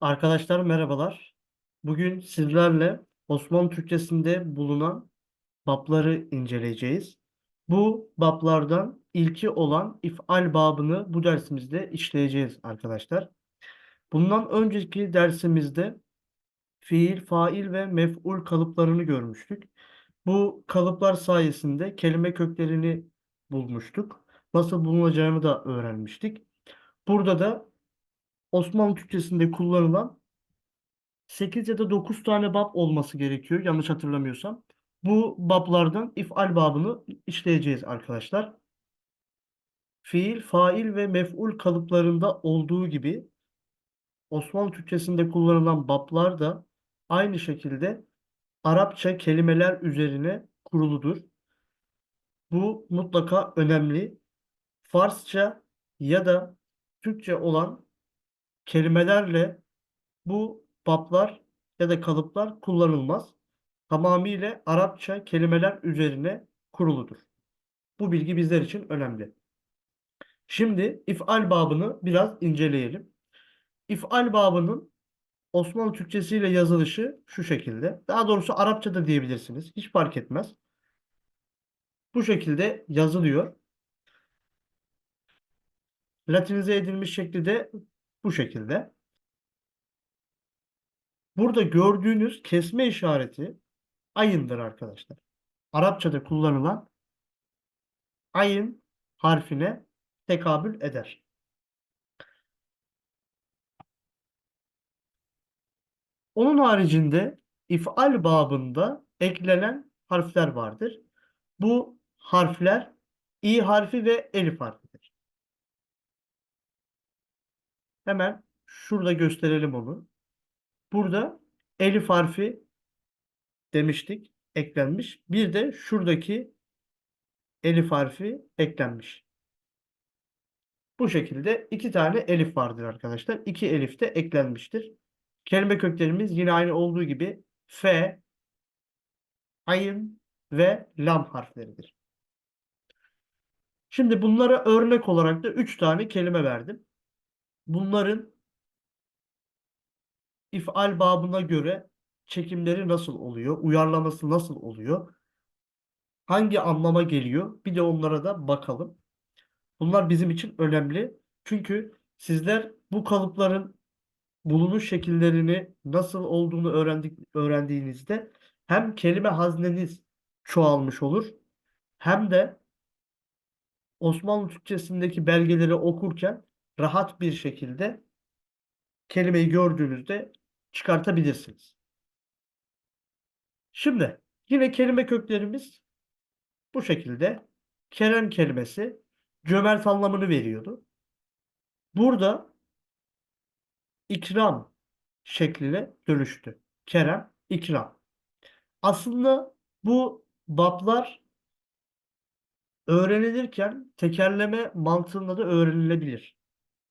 Arkadaşlar merhabalar. Bugün sizlerle Osmanlı Türkçesinde bulunan babları inceleyeceğiz. Bu bablardan ilki olan if'al babını bu dersimizde işleyeceğiz arkadaşlar. Bundan önceki dersimizde fiil, fail ve mef'ul kalıplarını görmüştük. Bu kalıplar sayesinde kelime köklerini bulmuştuk. Nasıl bulunacağını da öğrenmiştik. Burada da Osmanlı Türkçesinde kullanılan 8 ya da 9 tane bab olması gerekiyor yanlış hatırlamıyorsam. Bu bablardan if'al babını işleyeceğiz arkadaşlar. Fiil, fail ve mef'ul kalıplarında olduğu gibi Osmanlı Türkçesinde kullanılan bablar da aynı şekilde Arapça kelimeler üzerine kuruludur. Bu mutlaka önemli. Farsça ya da Türkçe olan kelimelerle bu bablar ya da kalıplar kullanılmaz. Tamamıyla Arapça kelimeler üzerine kuruludur. Bu bilgi bizler için önemli. Şimdi if'al babını biraz inceleyelim. İf'al babının Osmanlı Türkçesiyle yazılışı şu şekilde. Daha doğrusu Arapça da diyebilirsiniz. Hiç fark etmez. Bu şekilde yazılıyor. Latinize edilmiş şekli de bu şekilde. Burada gördüğünüz kesme işareti ayındır arkadaşlar. Arapçada kullanılan ayın harfine tekabül eder. Onun haricinde if'al babında eklenen harfler vardır. Bu harfler i harfi ve elif harfidir. Hemen şurada gösterelim onu. Burada elif harfi demiştik eklenmiş. Bir de şuradaki elif harfi eklenmiş. Bu şekilde iki tane elif vardır arkadaşlar. İki elif de eklenmiştir. Kelime köklerimiz yine aynı olduğu gibi F, ayın ve lam harfleridir. Şimdi bunlara örnek olarak da üç tane kelime verdim. Bunların if'al babına göre çekimleri nasıl oluyor? Uyarlaması nasıl oluyor? Hangi anlama geliyor? Bir de onlara da bakalım. Bunlar bizim için önemli. Çünkü sizler bu kalıpların bulunuş şekillerini nasıl olduğunu öğrendik, öğrendiğinizde hem kelime hazneniz çoğalmış olur hem de Osmanlı Türkçesindeki belgeleri okurken rahat bir şekilde kelimeyi gördüğünüzde çıkartabilirsiniz. Şimdi yine kelime köklerimiz bu şekilde. Kerem kelimesi cömert anlamını veriyordu. Burada ikram şekline dönüştü. Kerem, ikram. Aslında bu bablar öğrenilirken tekerleme mantığında da öğrenilebilir.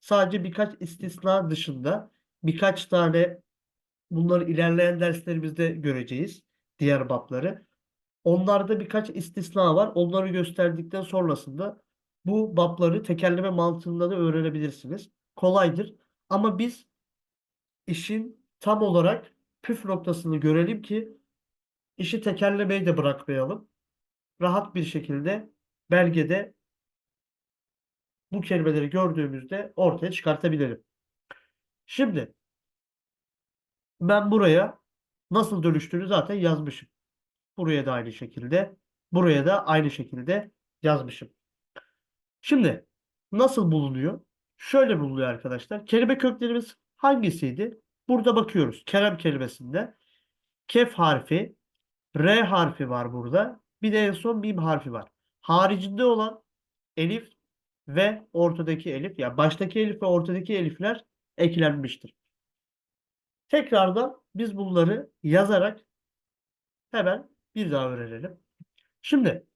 Sadece birkaç istisna dışında birkaç tane bunları ilerleyen derslerimizde göreceğiz. Diğer babları. Onlarda birkaç istisna var. Onları gösterdikten sonrasında bu babları tekerleme mantığında da öğrenebilirsiniz. Kolaydır. Ama biz işin tam olarak püf noktasını görelim ki işi tekerlemeyi de bırakmayalım. Rahat bir şekilde belgede bu kelimeleri gördüğümüzde ortaya çıkartabilirim. Şimdi ben buraya nasıl dönüştüğünü zaten yazmışım. Buraya da aynı şekilde, buraya da aynı şekilde yazmışım. Şimdi nasıl bulunuyor? Şöyle bulunuyor arkadaşlar. Kelime köklerimiz hangisiydi? Burada bakıyoruz. Kerem kelimesinde kef harfi, R harfi var burada. Bir de en son mim harfi var. Haricinde olan elif ve ortadaki elif, yani baştaki elif ve ortadaki elifler eklenmiştir. Tekrardan biz bunları yazarak hemen bir daha öğrenelim. Şimdi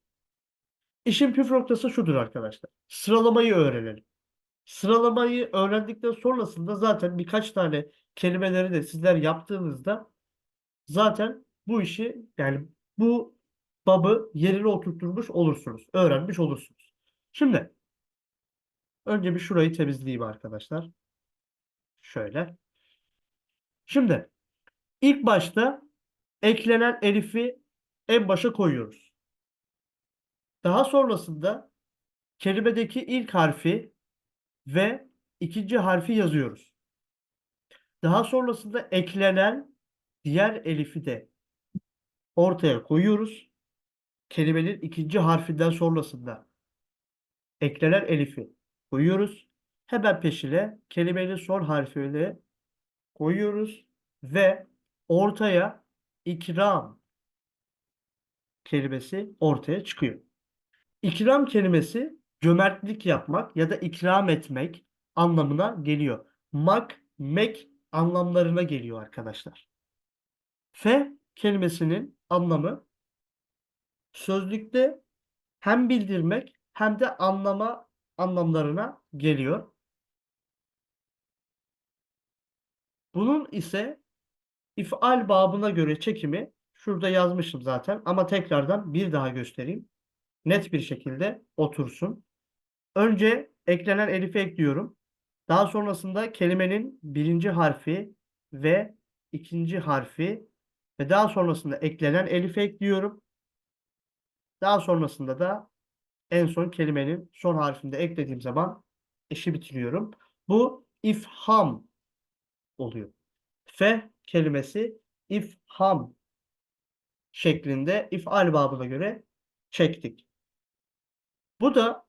işin püf noktası şudur arkadaşlar. Sıralamayı öğrenelim. Sıralamayı öğrendikten sonrasında zaten birkaç tane kelimeleri de sizler yaptığınızda zaten bu işi yani bu babı yerine oturtturmuş olursunuz. Öğrenmiş olursunuz. Şimdi önce bir şurayı temizleyeyim arkadaşlar. Şöyle. Şimdi ilk başta eklenen elifi en başa koyuyoruz. Daha sonrasında kelimedeki ilk harfi ve ikinci harfi yazıyoruz. Daha sonrasında eklenen diğer elifi de ortaya koyuyoruz. Kelimenin ikinci harfinden sonrasında eklenen elifi koyuyoruz. Hemen peşine kelimenin son harfini koyuyoruz ve ortaya ikram kelimesi ortaya çıkıyor. İkram kelimesi cömertlik yapmak ya da ikram etmek anlamına geliyor. Mak, mek anlamlarına geliyor arkadaşlar. Fe kelimesinin anlamı sözlükte hem bildirmek hem de anlama anlamlarına geliyor. Bunun ise ifal babına göre çekimi şurada yazmışım zaten ama tekrardan bir daha göstereyim. Net bir şekilde otursun. Önce eklenen elifi ekliyorum. Daha sonrasında kelimenin birinci harfi ve ikinci harfi ve daha sonrasında eklenen elifi ekliyorum. Daha sonrasında da en son kelimenin son harfinde eklediğim zaman işi bitiriyorum. Bu ifham oluyor. Fe kelimesi ifham şeklinde ifal babına göre çektik. Bu da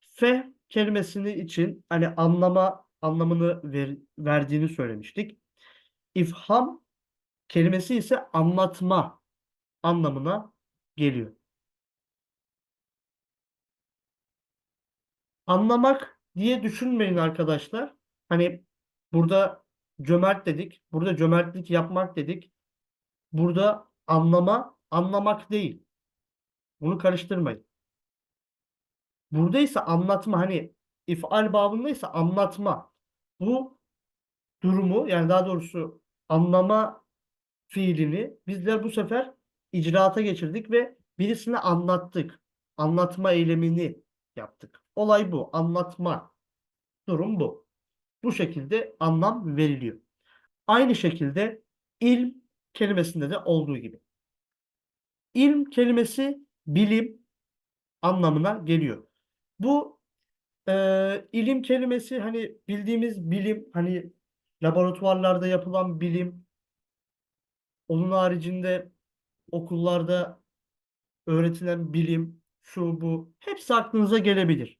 fe kelimesini için hani anlama anlamını ver, verdiğini söylemiştik. İfham kelimesi ise anlatma anlamına geliyor. Anlamak diye düşünmeyin arkadaşlar. Hani burada cömert dedik. Burada cömertlik yapmak dedik. Burada anlama anlamak değil. Bunu karıştırmayın. Burada ise anlatma hani ifal babında ise anlatma. Bu durumu yani daha doğrusu anlama fiilini bizler bu sefer icraata geçirdik ve birisine anlattık. Anlatma eylemini yaptık. Olay bu. Anlatma. Durum bu. Bu şekilde anlam veriliyor. Aynı şekilde ilm kelimesinde de olduğu gibi. İlm kelimesi bilim anlamına geliyor. Bu e, ilim kelimesi hani bildiğimiz bilim hani laboratuvarlarda yapılan bilim onun haricinde okullarda öğretilen bilim şu bu hepsi aklınıza gelebilir.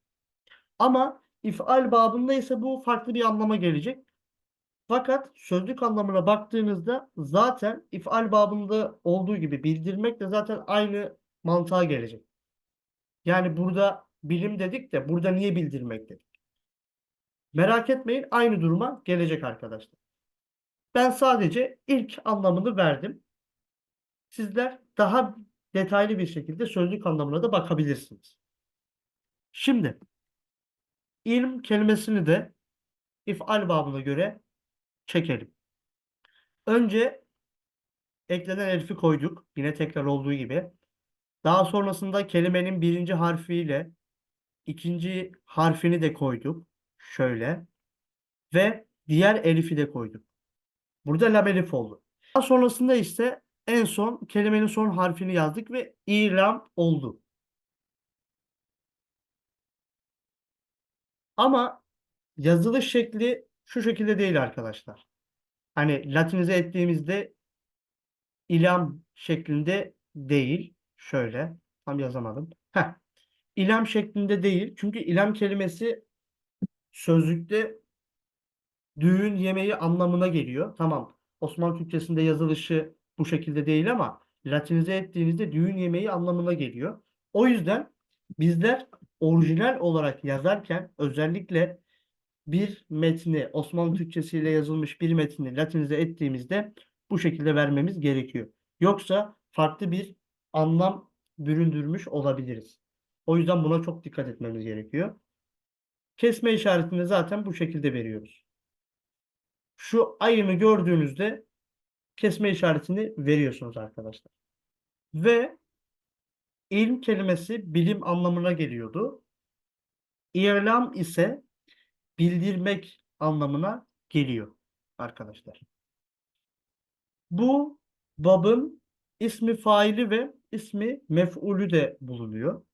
Ama ifal babında ise bu farklı bir anlama gelecek. Fakat sözlük anlamına baktığınızda zaten ifal babında olduğu gibi bildirmek de zaten aynı mantığa gelecek. Yani burada bilim dedik de burada niye bildirmek dedik? Merak etmeyin aynı duruma gelecek arkadaşlar. Ben sadece ilk anlamını verdim. Sizler daha detaylı bir şekilde sözlük anlamına da bakabilirsiniz. Şimdi ilm kelimesini de ifal babına göre çekelim. Önce eklenen elifi koyduk. Yine tekrar olduğu gibi. Daha sonrasında kelimenin birinci harfiyle ikinci harfini de koyduk. Şöyle. Ve diğer elifi de koyduk. Burada lam elif oldu. Daha sonrasında ise en son kelimenin son harfini yazdık ve ilam oldu. Ama yazılış şekli şu şekilde değil arkadaşlar. Hani latinize ettiğimizde ilam şeklinde değil. Şöyle tam yazamadım. Heh. İlam şeklinde değil. Çünkü ilam kelimesi sözlükte düğün yemeği anlamına geliyor. Tamam. Osmanlı Türkçesinde yazılışı bu şekilde değil ama Latinize ettiğinizde düğün yemeği anlamına geliyor. O yüzden bizler orijinal olarak yazarken özellikle bir metni Osmanlı Türkçesiyle yazılmış bir metni Latinize ettiğimizde bu şekilde vermemiz gerekiyor. Yoksa farklı bir anlam büründürmüş olabiliriz. O yüzden buna çok dikkat etmemiz gerekiyor. Kesme işaretini zaten bu şekilde veriyoruz. Şu ayını gördüğünüzde kesme işaretini veriyorsunuz arkadaşlar. Ve ilm kelimesi bilim anlamına geliyordu. İrlam ise bildirmek anlamına geliyor arkadaşlar. Bu babın ismi faili ve ismi mef'ulü de bulunuyor.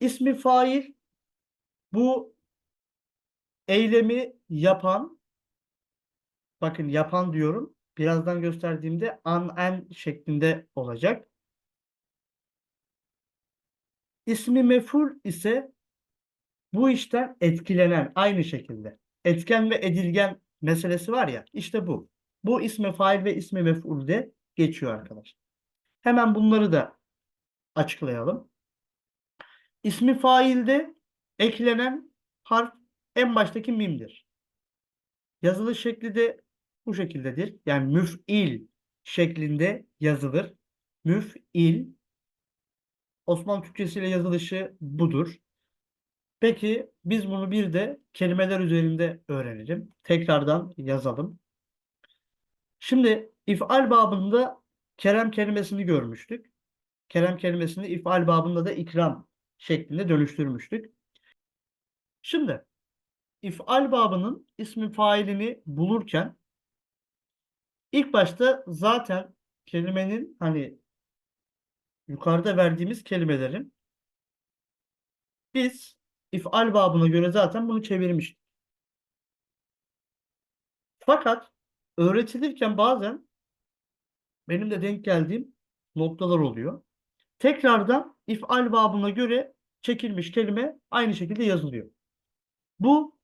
İsmi fail bu eylemi yapan bakın yapan diyorum. Birazdan gösterdiğimde an en şeklinde olacak. İsmi mef'ul ise bu işten etkilenen aynı şekilde. Etken ve edilgen meselesi var ya işte bu. Bu ismi fail ve ismi mef'ulde geçiyor arkadaşlar. Hemen bunları da açıklayalım. İsmi failde eklenen harf en baştaki mimdir. Yazılış şekli de bu şekildedir. Yani müf'il şeklinde yazılır. Müf'il Osmanlı Türkçesiyle yazılışı budur. Peki biz bunu bir de kelimeler üzerinde öğrenelim. Tekrardan yazalım. Şimdi if'al babında kerem kelimesini görmüştük. Kerem kelimesini if'al babında da ikram şeklinde dönüştürmüştük. Şimdi if'al babının ismi failini bulurken ilk başta zaten kelimenin hani yukarıda verdiğimiz kelimelerin biz if'al babına göre zaten bunu çevirmiştik. Fakat öğretilirken bazen benim de denk geldiğim noktalar oluyor. Tekrardan if'al babına göre çekilmiş kelime aynı şekilde yazılıyor. Bu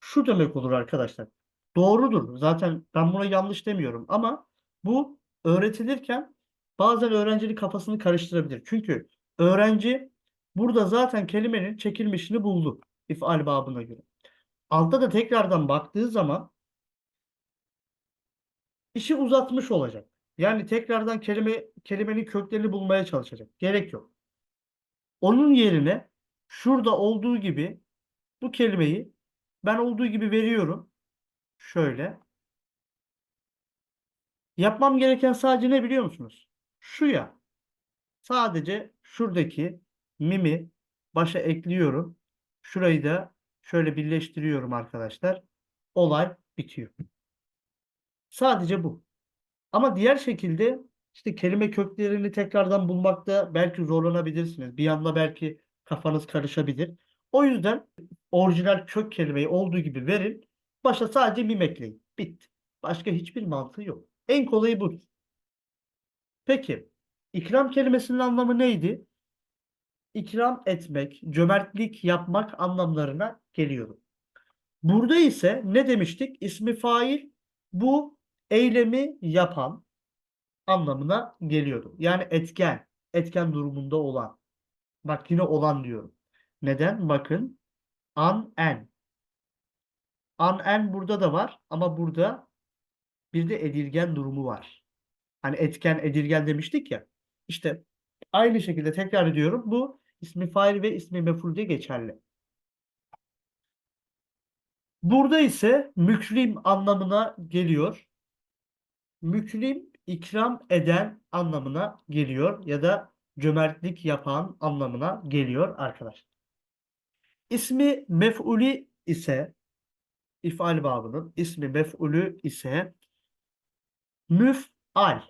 şu demek olur arkadaşlar. Doğrudur. Zaten ben buna yanlış demiyorum ama bu öğretilirken bazen öğrencinin kafasını karıştırabilir. Çünkü öğrenci burada zaten kelimenin çekilmişini buldu if'al babına göre. Altta da tekrardan baktığı zaman işi uzatmış olacak. Yani tekrardan kelime kelimenin köklerini bulmaya çalışacak. Gerek yok. Onun yerine şurada olduğu gibi bu kelimeyi ben olduğu gibi veriyorum. Şöyle. Yapmam gereken sadece ne biliyor musunuz? Şu ya. Sadece şuradaki mimi başa ekliyorum. Şurayı da şöyle birleştiriyorum arkadaşlar. Olay bitiyor. Sadece bu. Ama diğer şekilde işte kelime köklerini tekrardan bulmakta belki zorlanabilirsiniz. Bir anda belki kafanız karışabilir. O yüzden orijinal kök kelimeyi olduğu gibi verin. Başa sadece mim ekleyin. Bitti. Başka hiçbir mantığı yok. En kolayı bu. Peki ikram kelimesinin anlamı neydi? İkram etmek, cömertlik yapmak anlamlarına geliyor. Burada ise ne demiştik? İsmi fail bu eylemi yapan anlamına geliyordu. Yani etken, etken durumunda olan. Bak yine olan diyorum. Neden? Bakın an en. An en burada da var ama burada bir de edilgen durumu var. Hani etken edilgen demiştik ya. İşte aynı şekilde tekrar ediyorum. Bu ismi fail ve ismi mef'ul diye geçerli. Burada ise mükrim anlamına geliyor. Mükrim ikram eden anlamına geliyor ya da cömertlik yapan anlamına geliyor arkadaşlar. İsmi mef'uli ise ifal babının ismi mef'ulü ise müf'al.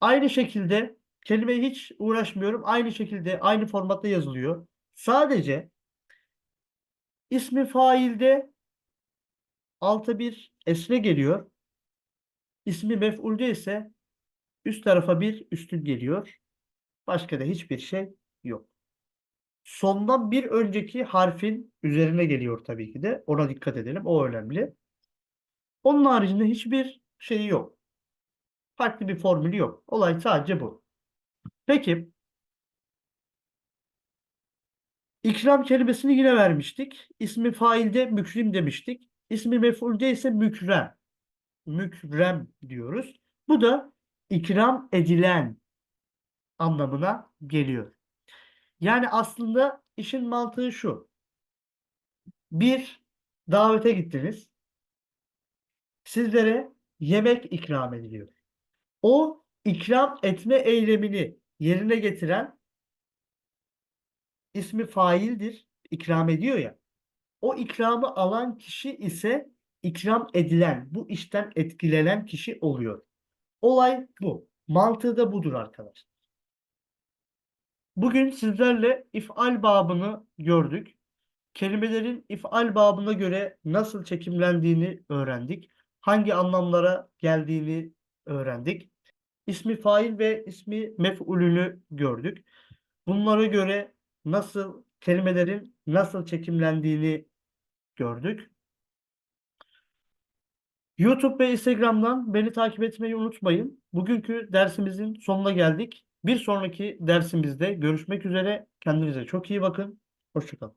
Aynı şekilde kelimeye hiç uğraşmıyorum. Aynı şekilde aynı formatta yazılıyor. Sadece ismi failde alta bir esre geliyor. İsmi mef'ulde ise üst tarafa bir üstün geliyor. Başka da hiçbir şey yok. Sondan bir önceki harfin üzerine geliyor tabii ki de. Ona dikkat edelim. O önemli. Onun haricinde hiçbir şeyi yok. Farklı bir formülü yok. Olay sadece bu. Peki ikram kelimesini yine vermiştik. İsmi failde mükrim demiştik. İsmi mef'ulde ise mükrem. Mükrem diyoruz. Bu da ikram edilen anlamına geliyor. Yani aslında işin mantığı şu. Bir davete gittiniz. Sizlere yemek ikram ediliyor. O ikram etme eylemini yerine getiren ismi faildir. İkram ediyor ya. O ikramı alan kişi ise ikram edilen, bu işten etkilenen kişi oluyor. Olay bu. Mantığı da budur arkadaşlar. Bugün sizlerle if'al babını gördük. Kelimelerin if'al babına göre nasıl çekimlendiğini öğrendik. Hangi anlamlara geldiğini öğrendik. İsmi fail ve ismi mef'ulünü gördük. Bunlara göre nasıl kelimelerin nasıl çekimlendiğini gördük. YouTube ve Instagram'dan beni takip etmeyi unutmayın. Bugünkü dersimizin sonuna geldik. Bir sonraki dersimizde görüşmek üzere. Kendinize çok iyi bakın. Hoşçakalın.